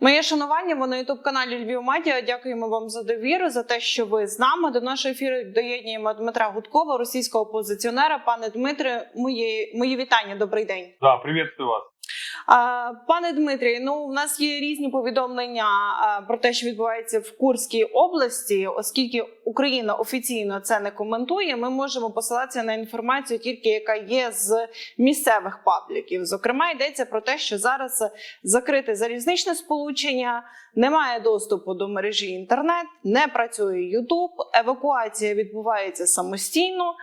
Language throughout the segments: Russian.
Моє шанування ви на ютуб каналі Львів Медіа. Дякуємо вам за довіру, за те, що ви з нами. До нашого ефіру доєднуємо Дмитра Гудкова, російського опозиціонера. Пане Дмитре, мої, мої вітання. Добрий день. Да, привітаю вас. Пане Дмитрі, ну у нас є різні повідомлення про те, що відбувається в Курській області, оскільки Україна офіційно це не коментує. Ми можемо посилатися на інформацію, тільки яка є з місцевих пабліків. Зокрема, йдеться про те, що зараз закрите залізничне сполучення, немає доступу до мережі інтернет, не працює Ютуб, евакуація відбувається самостійно.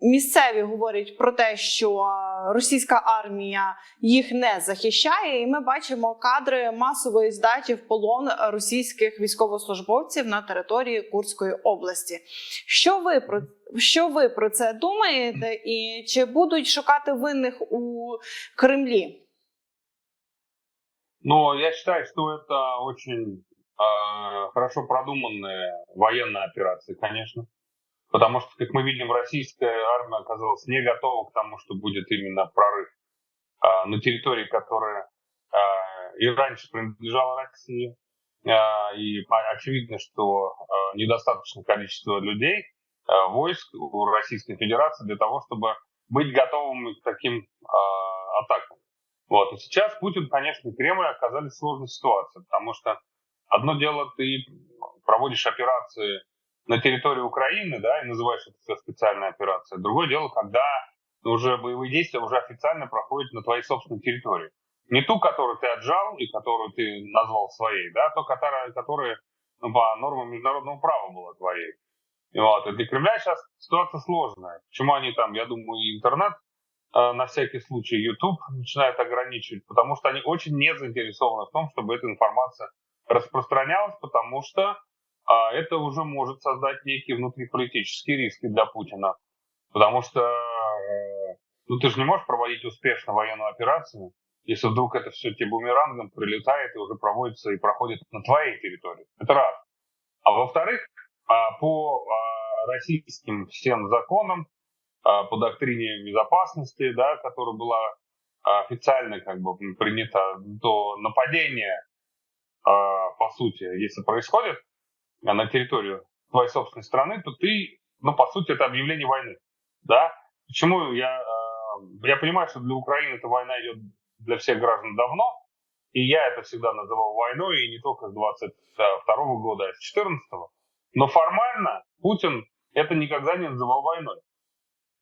Місцеві говорять про те, що російська армія їх не захищає, і ми бачимо кадри масової здачі в полон російських військовослужбовців на території Курської області. Що ви про що ви про це думаєте? І чи будуть шукати винних у Кремлі? Но я считаю, что это очень э, хорошо продуманная военная операция, конечно. Потому что, как мы видим, российская армия оказалась не готова к тому, что будет именно прорыв э, на территории, которая э, и раньше принадлежала России. Э, и очевидно, что э, недостаточное количество людей, э, войск у Российской Федерации для того, чтобы быть готовыми к таким э, атакам. Вот. И сейчас Путин, конечно, и Кремль оказались в сложной ситуации, потому что одно дело, ты проводишь операции на территории Украины, да, и называешь это все специальной операцией. Другое дело, когда уже боевые действия уже официально проходят на твоей собственной территории. Не ту, которую ты отжал и которую ты назвал своей, да, а то, которая, которая ну, по нормам международного права была твоей. И Вот. И для Кремля сейчас ситуация сложная. Почему они там, я думаю, интернет э, на всякий случай YouTube начинают ограничивать, потому что они очень не заинтересованы в том, чтобы эта информация распространялась, потому что это уже может создать некие внутриполитические риски для Путина. Потому что э, ну, ты же не можешь проводить успешно военную операцию, если вдруг это все тебе бумерангом прилетает и уже проводится и проходит на твоей территории. Это раз. А во-вторых, а, по а, российским всем законам, а, по доктрине безопасности, да, которая была а, официально как бы принята, то нападение, а, по сути, если происходит а, на территорию твоей собственной страны, то ты, ну, по сути, это объявление войны, да. Почему я, э, я понимаю, что для Украины эта война идет для всех граждан давно, и я это всегда называл войной, и не только с 22 года, а с 14 Но формально Путин это никогда не называл войной.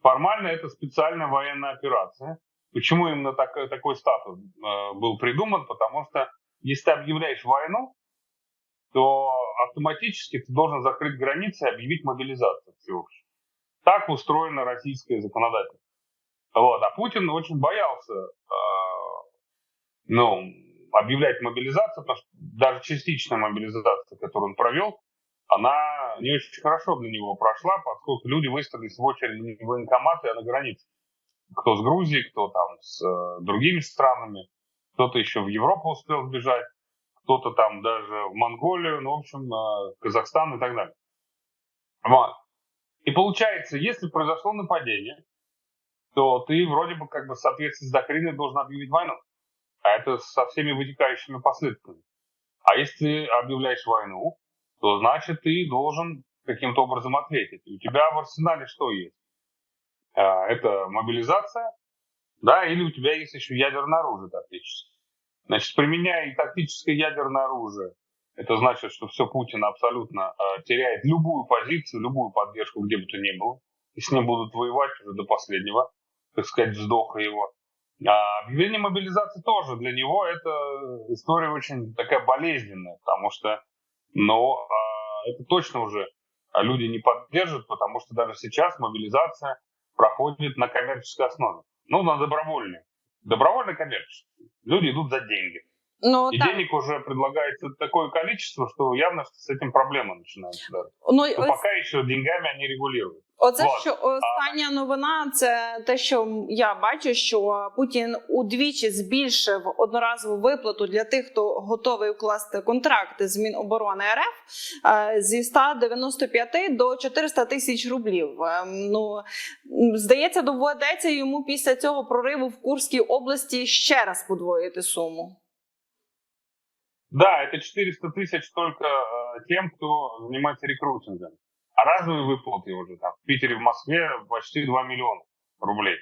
Формально это специальная военная операция. Почему именно так- такой статус э, был придуман? Потому что если ты объявляешь войну, то автоматически ты должен закрыть границы и объявить мобилизацию всеобщую. Так устроено российское законодательство. Вот. А Путин очень боялся э, ну, объявлять мобилизацию, потому что даже частичная мобилизация, которую он провел, она не очень хорошо для него прошла, поскольку люди выстроились в очередь в военкоматы, а на границе. Кто с Грузией, кто там с э, другими странами, кто-то еще в Европу успел сбежать, кто-то там даже в Монголию, ну, в общем, э, Казахстан и так далее. Вот. И получается, если произошло нападение, то ты вроде бы как бы в соответствии с доктриной должен объявить войну. А это со всеми вытекающими последствиями. А если ты объявляешь войну, то значит ты должен каким-то образом ответить. У тебя в арсенале что есть? А, Это мобилизация, да, или у тебя есть еще ядерное оружие тактическое. Значит, применяя тактическое ядерное оружие, это значит, что все Путин абсолютно э, теряет любую позицию, любую поддержку, где бы то ни было. И с ним будут воевать уже до последнего, так сказать, вздоха его. А объявление мобилизации тоже для него это история очень такая болезненная, потому что, ну, а, это точно уже люди не поддержат, потому что даже сейчас мобилизация проходит на коммерческой основе. Ну, на добровольной. Добровольно коммерческой. Люди идут за деньги. Ну И так денег уже предлагается такое количество, что явно с этим проблемы начинаются. Да. ну і Но пока еще деньгами они регулируют. Оце Вот. що остання новина, це те, що я бачу, що Путін удвічі збільшив одноразову виплату для тих, хто готовий укласти контракти з Міноборони РФ е, зі 195 до 400 тисяч рублів. Е, Ну м, здається, доведеться йому після цього прориву в Курській області ще раз подвоїти суму. Да, это 400 тысяч только э, тем, кто занимается рекрутингом. А разовые выплаты уже там в Питере, в Москве почти 2 миллиона рублей.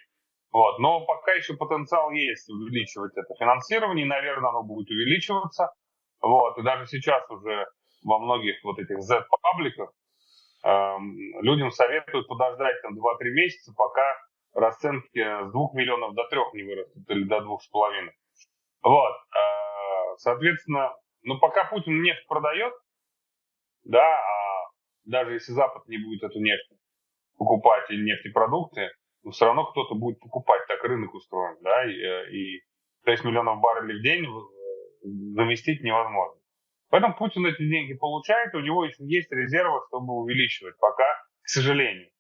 Вот. Но пока еще потенциал есть увеличивать это финансирование, наверное, оно будет увеличиваться. Вот. И даже сейчас уже во многих вот этих Z-пабликах эм, людям советуют подождать там 2-3 месяца, пока расценки с 2 миллионов до 3 не вырастут или до 2,5. Вот. Э, соответственно, ну пока Путин нефть продает, да, а даже если Запад не будет эту нефть покупать и нефтепродукты, но все равно кто-то будет покупать, так рынок устроен, да, и, э, и 6 миллионов баррелей в день заместить невозможно. Поэтому Путин эти деньги получает, у него есть резервы, чтобы увеличивать. Пока, к сожалению,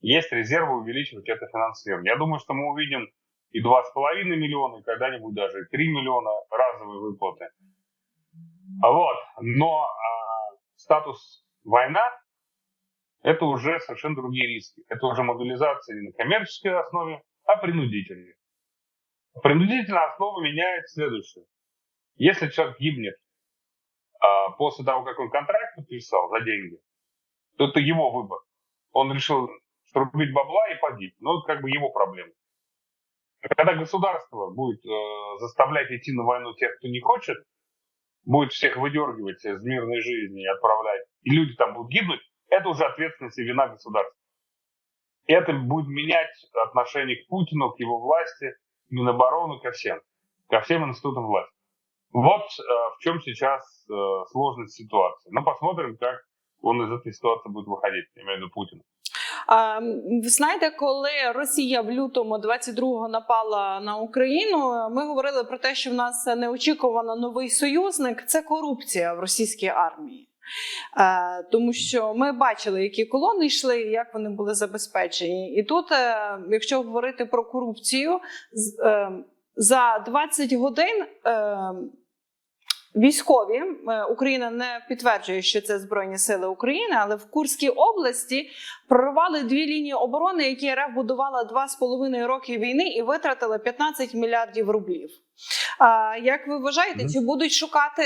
есть резервы увеличивать это финансирование. Я думаю, что мы увидим и 2,5 миллиона, и когда-нибудь даже и 3 миллиона разовые выплаты. Вот. Но а, статус война – это уже совершенно другие риски. Это уже мобилизация не на коммерческой основе, а принудительной. Принудительная основа меняет следующее. Если человек гибнет а, после того, как он контракт подписал за деньги, то это его выбор. Он решил срубить бабла и погиб. Но это как бы его проблема. Когда государство будет э, заставлять идти на войну тех, кто не хочет, будет всех выдергивать из мирной жизни и отправлять, и люди там будут гибнуть, это уже ответственность и вина государства. И это будет менять отношение к Путину, к его власти, Минобороны, ко всем, ко всем институтам власти. Вот э, в чем сейчас э, сложность ситуации. Но посмотрим, как он из этой ситуации будет выходить, я имею в виду Путин. Ви знаєте, коли Росія в лютому 22-го напала на Україну, ми говорили про те, що в нас неочікувано новий союзник це корупція в російській армії. Е, тому що ми бачили, які колони йшли, і як вони були забезпечені. І тут, е, якщо говорити про корупцію, е, за 20 годин. Військові е, Україна не підтверджує, що це Збройні Сили України, але в Курській області прорвали дві лінії оборони, які РФ будувала два з половиною роки війни і витратили 15 мільярдів рублів. А як ви вважаєте, чи будуть шукати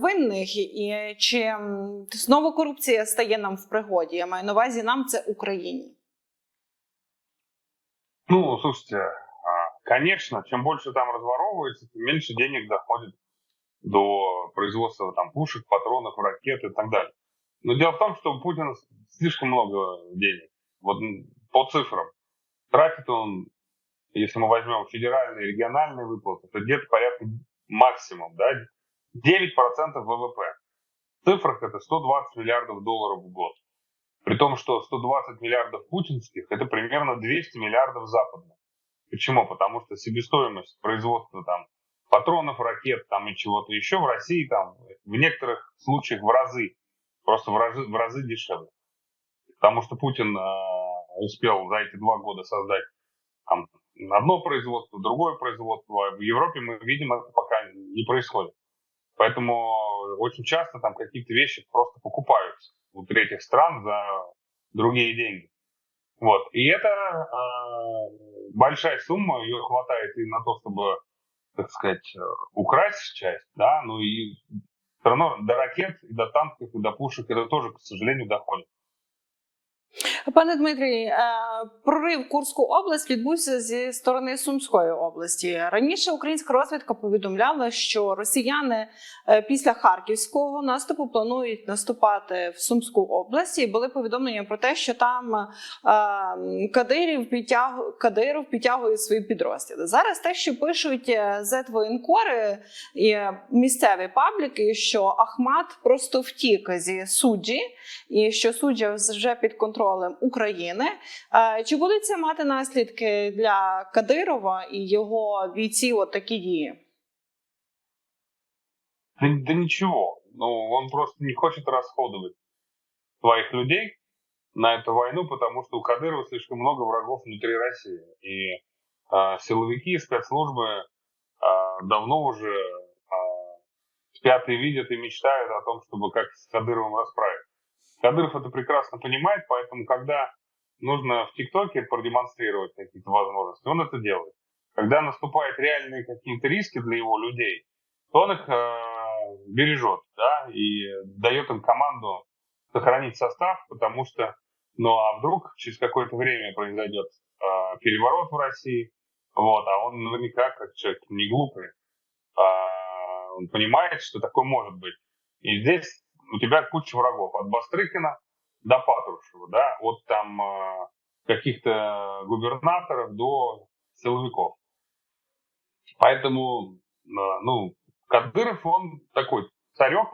винних, і чи знову корупція стає нам в пригоді? Я маю на увазі нам це Україні. Ну, слушайте, а, конечно, чем больше там разворовывается, тем меньше денег доходит до производства там пушек, патронов, ракет и так далее. Но дело в том, что у Путина слишком много денег. Вот по цифрам. Тратит он, если мы возьмем федеральные региональные выплаты, то где-то порядка максимум, да, 9% ВВП. В цифрах это 120 миллиардов долларов в год. При том, что 120 миллиардов путинских – это примерно 200 миллиардов западных. Почему? Потому что себестоимость производства там патронов, ракет там и чего-то еще в России там в некоторых случаях в разы, просто в разы, в разы дешевле. Потому что Путин э, успел за эти два года создать там, одно производство, другое производство. А в Европе мы видим, это пока не происходит. Поэтому очень часто там какие-то вещи просто покупаются у третьих стран за другие деньги. Вот. И это э, большая сумма, ее хватает и на то, чтобы, так сказать, э, украсть часть, да, ну и все равно до ракет, и до танков, и до пушек это тоже, к сожалению, доходит. Пане Дмитрій, е, прорив Курську область відбувся зі сторони Сумської області. Раніше українська розвідка повідомляла, що росіяни е, після харківського наступу планують наступати в Сумську область. І були повідомлення про те, що там е, Кадирів підтяг... Кадиров підтягує свої підрозділи. Зараз те, що пишуть зетвоєнкори і місцеві пабліки, що Ахмат просто втік зі суджі, і що суджа вже під контролем України. Е, Чи будуть це мати наслідки для Кадирова і його бійців от такі дії? Да, да ничего. Ну, он просто не хочет расходовать своих людей на эту войну, потому что у Кадырова слишком много врагов внутри России. И э, силовики и спецслужбы э, давно уже э, спят и видят и мечтают о том, чтобы как с Кадыровым расправиться. Кадыров это прекрасно понимает, поэтому когда нужно в ТикТоке продемонстрировать какие-то возможности, он это делает. Когда наступают реальные какие-то риски для его людей, то он их э, бережет, да, и дает им команду сохранить состав, потому что, ну а вдруг через какое-то время произойдет э, переворот в России, вот, а он наверняка, как человек не глупый, э, он понимает, что такое может быть. И здесь у тебя куча врагов, от Бастрыкина до Патрушева, да, от там э, каких-то губернаторов до силовиков. Поэтому, э, ну, Кадыров, он такой царек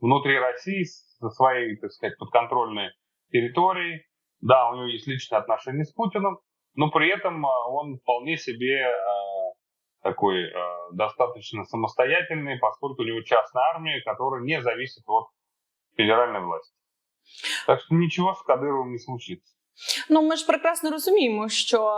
внутри России со своей, так сказать, подконтрольной территорией. Да, у него есть личные отношения с Путиным, но при этом э, он вполне себе э, такой достаточно самостоятельный, поскольку у него частная армия, которая не зависит от федеральной власти. Так що нічого з Кадировим не случиться. Ну, ми ж прекрасно розуміємо, що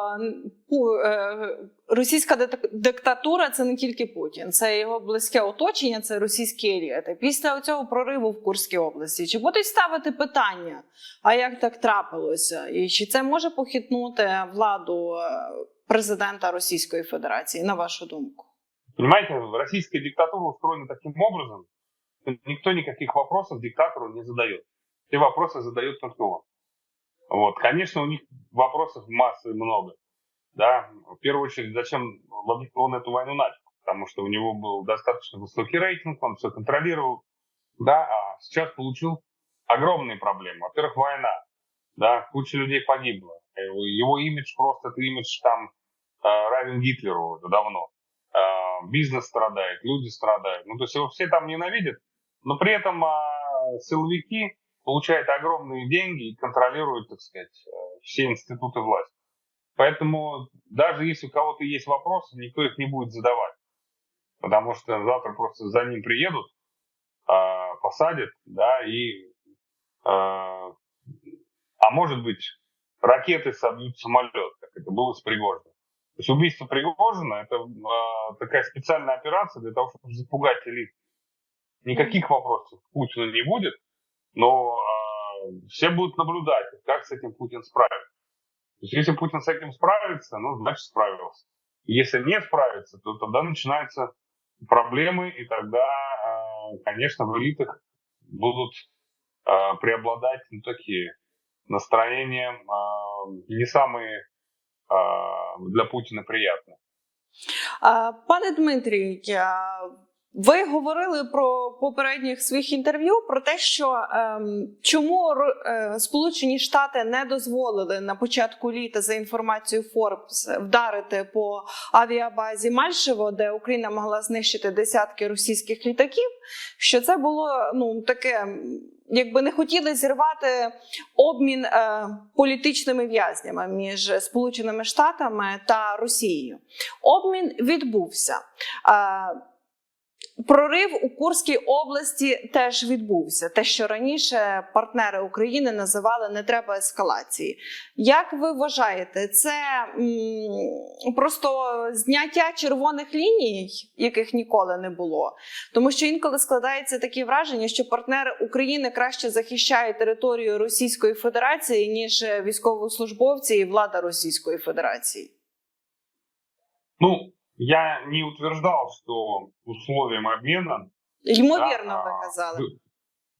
е, російська диктатура це не тільки Путін, це його близьке оточення, це російські еліти. Після цього прориву в Курській області чи будуть ставити питання, а як так трапилося, і чи це може похитнути владу е, президента Російської Федерації, на вашу думку? Понимаете, российская диктатура устроена таким образом, никто никаких вопросов диктатору не задает. Все вопросы задает только он. Вот. Конечно, у них вопросов массы много. Да? В первую очередь, зачем он эту войну начал? Потому что у него был достаточно высокий рейтинг, он все контролировал. Да? А сейчас получил огромные проблемы. Во-первых, война. Да? Куча людей погибла. Его имидж просто, это имидж там э, равен Гитлеру уже давно. Э, бизнес страдает, люди страдают. Ну, то есть его все там ненавидят, но при этом э, силовики получает огромные деньги и контролирует, так сказать, э, все институты власти. Поэтому даже если у кого-то есть вопросы, никто их не будет задавать. Потому что завтра просто за ним приедут, а, посадят, да, и, а, а может быть, ракеты собьют самолет, как это было с Пригожиным. То есть убийство Пригожина – это а, такая специальная операция для того, чтобы запугать элит. Никаких вопросов Путину не будет, но э, все будут наблюдать, как с этим Путин справится. То есть, если Путин с этим справится, ну, значит, справился. Если не справится, то тогда начинаются проблемы, и тогда, э, конечно, в элитах будут э, преобладать ну, такие настроения э, не самые э, для Путина приятные. Пане Дмитрій, Ви говорили про попередніх своїх інтерв'ю про те, що ем, чому е, Сполучені Штати не дозволили на початку літа за інформацією Forbes вдарити по авіабазі Мальшево, де Україна могла знищити десятки російських літаків. Що це було ну таке, якби не хотіли зірвати обмін е, політичними в'язнями між Сполученими Штатами та Росією. Обмін відбувся. Е, Прорив у Курській області теж відбувся. Те, що раніше партнери України називали не треба ескалації. Як ви вважаєте, це м, просто зняття червоних ліній, яких ніколи не було? Тому що інколи складається таке враження, що партнери України краще захищають територію Російської Федерації, ніж військовослужбовці і влада Російської Федерації? Ну, Я не утверждал, что условием обмена Ймовірно, да, вы сказали.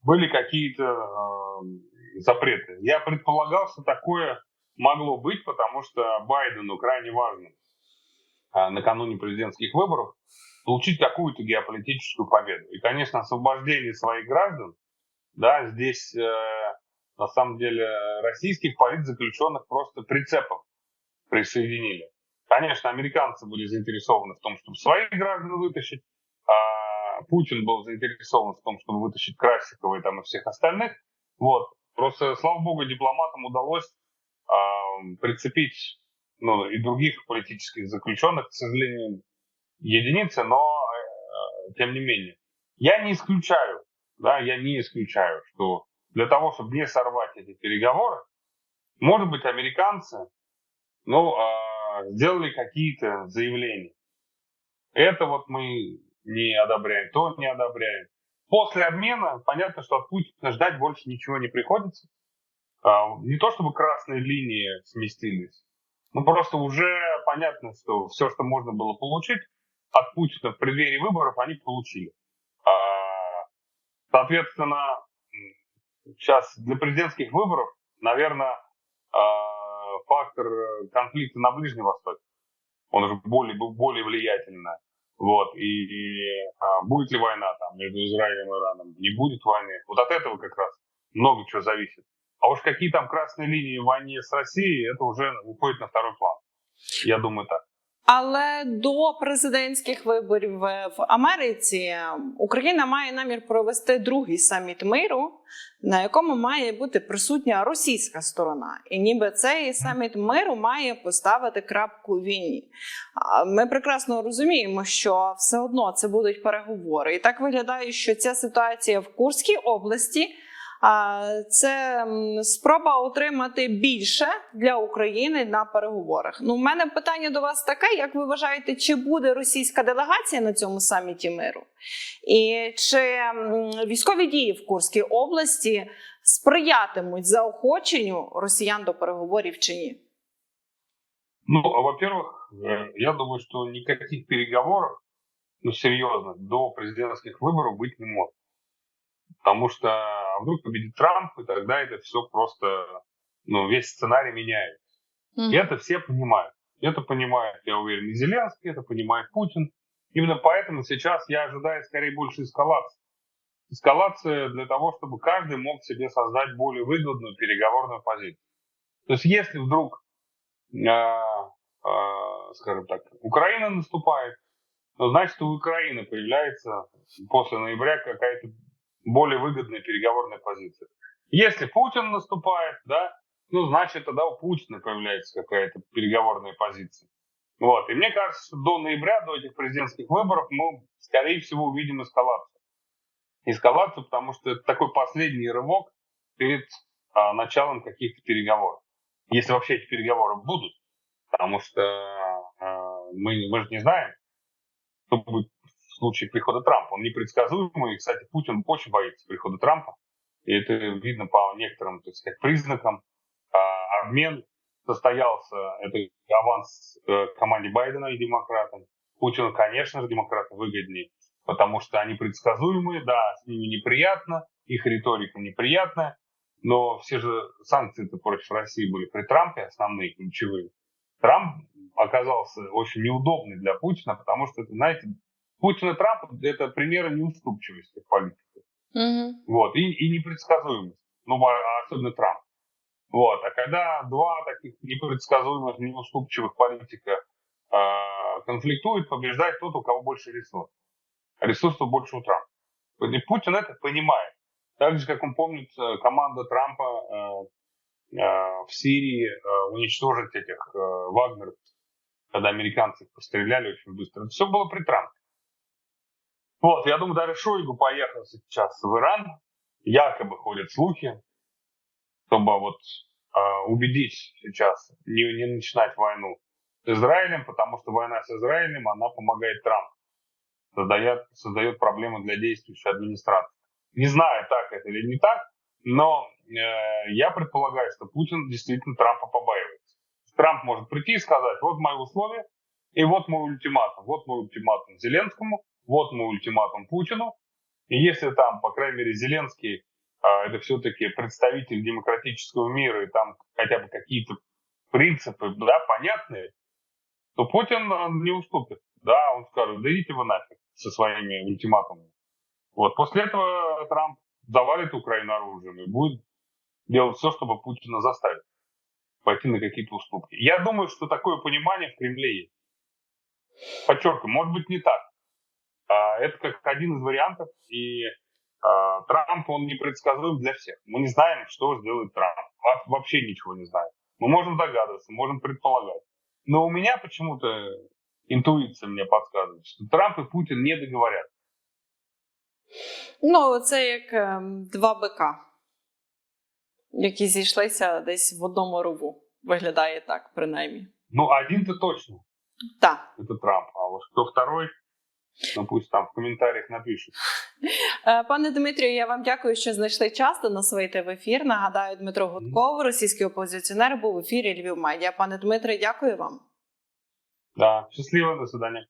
Были какие-то э, запреты. Я предполагал, что такое могло быть, потому что Байдену крайне важно э, накануне президентских выборов получить какую-то геополитическую победу. И, конечно, освобождение своих граждан, да, здесь э, на самом деле российских политзаключенных просто прицепом присоединили. Конечно, американцы были заинтересованы в том, чтобы своих граждан вытащить, а Путин был заинтересован в том, чтобы вытащить Красикова и там и всех остальных. Вот. Просто, слава богу, дипломатам удалось э, прицепить ну, и других политических заключенных, к сожалению, единицы, но э, тем не менее. Я не исключаю, да, я не исключаю, что для того, чтобы не сорвать эти переговоры, может быть, американцы, ну, э, сделали какие-то заявления. Это вот мы не одобряем, то не одобряем. После обмена понятно, что от Путина ждать больше ничего не приходится. А, не то чтобы красные линии сместились, но просто уже понятно, что все, что можно было получить от Путина в преддверии выборов, они получили. А, Соответственно, сейчас для президентских выборов, наверное, фактор э, конфликта на Ближнем Востоке, он уже более, более влиятельный. Вот, и, и а, будет ли война там между Израилем и Ираном, не будет войны. Вот от этого как раз много чего зависит. А уж какие там красные линии в войне с Россией, это уже уходит на второй план. Я думаю так. Але до президентських виборів в Америці Україна має намір провести другий саміт миру, на якому має бути присутня російська сторона, і ніби цей саміт миру має поставити крапку війні. Ми прекрасно розуміємо, що все одно це будуть переговори, і так виглядає, що ця ситуація в Курській області. А це м, спроба отримати більше для України на переговорах. Ну, у мене питання до вас таке: як ви вважаєте, чи буде російська делегація на цьому саміті миру? І чи м, військові дії в Курській області сприятимуть заохоченню росіян до переговорів чи ні? Ну, а, во-первых, э, я думаю, что никаких переговоров, ну, серьезно, до президентских выборов быть не может. Потому что а вдруг победит Трамп, и тогда это все просто, ну, весь сценарий меняется. И это все понимают. Это понимает, я уверен, и Зеленский, это понимает Путин. Именно поэтому сейчас я ожидаю скорее больше эскалации. Эскалация для того, чтобы каждый мог себе создать более выгодную переговорную позицию. То есть если вдруг, э, э, скажем так, Украина наступает, ну, значит у Украины появляется после ноября какая-то более выгодная переговорная позиция. Если Путин наступает, да, ну, значит, тогда у Путина появляется какая-то переговорная позиция. Вот. И мне кажется, что до ноября, до этих президентских выборов, мы, скорее всего, увидим эскалацию. Эскалацию, потому что это такой последний рывок перед а, началом каких-то переговоров. Если вообще эти переговоры будут. Потому что а, мы, мы же не знаем, что будет в случае прихода Трампа. Он непредсказуемый. И, кстати, Путин очень боится прихода Трампа. И это видно по некоторым, так сказать, признакам. А, обмен состоялся, это аванс э, команде Байдена и демократам. Путину, конечно же, демократам выгоднее, потому что они предсказуемые, да, с ними неприятно, их риторика неприятная, но все же санкции-то против России были при Трампе, основные, ключевые. Трамп оказался очень неудобный для Путина, потому что, это, знаете, Путин и Трамп – это примеры неуступчивости в политике. Угу. Вот, и, и непредсказуемость, ну, а особенно Трамп. Вот. А когда два таких непредсказуемых, неуступчивых политика э, конфликтуют, побеждает тот, у кого больше ресурсов. А ресурсов больше у Трампа. И Путин это понимает. Так же, как он помнит, э, команда Трампа э, э, в Сирии э, уничтожить этих э, Вагнеров, когда американцы их постреляли очень быстро. Это все было при Трампе. Вот, я думаю, даже Шойгу поехал сейчас в Иран. Якобы ходят слухи, чтобы вот э, убедить сейчас не, не начинать войну с Израилем, потому что война с Израилем, она помогает Трампу. Создает, создает проблемы для действующей администрации. Не знаю, так это или не так, но э, я предполагаю, что Путин действительно Трампа побаивается. Трамп может прийти и сказать, вот мои условия, и вот мой ультиматум. Вот мой ультиматум Зеленскому, вот мой ультиматум Путину. И если там, по крайней мере, Зеленский это все-таки представитель демократического мира, и там хотя бы какие-то принципы, да, понятные, то Путин не уступит. Да, он скажет, да идите вы нафиг со своими ультиматумами. Вот. После этого Трамп завалит Украину оружием и будет делать все, чтобы Путина заставить пойти на какие-то уступки. Я думаю, что такое понимание в Кремле есть. Подчеркиваю, может быть не так. Это как один из вариантов, и Трамп, он непредсказуем для всех. Мы не знаем, что сделает Трамп. Вообще ничего не знаем. Мы можем догадываться, можем предполагать. Но у меня почему-то интуиция мне подсказывает, что Трамп и Путин не договорят. Ну, це як е, два бика, які зійшлися десь в одному рову. Виглядає так, принаймні. Ну, один-то точно. Так. Это Трамп. А вот кто второй, ну пусть там в коментарях напишуть. Е, Пане Дмитрію, я вам дякую, що знайшли час до нас вийти в ефір. Нагадаю, Дмитро Гудков, російський опозиціонер, був в ефірі Львів Медіа. Пане Дмитре, дякую вам. Да, Щасливо, до свидания.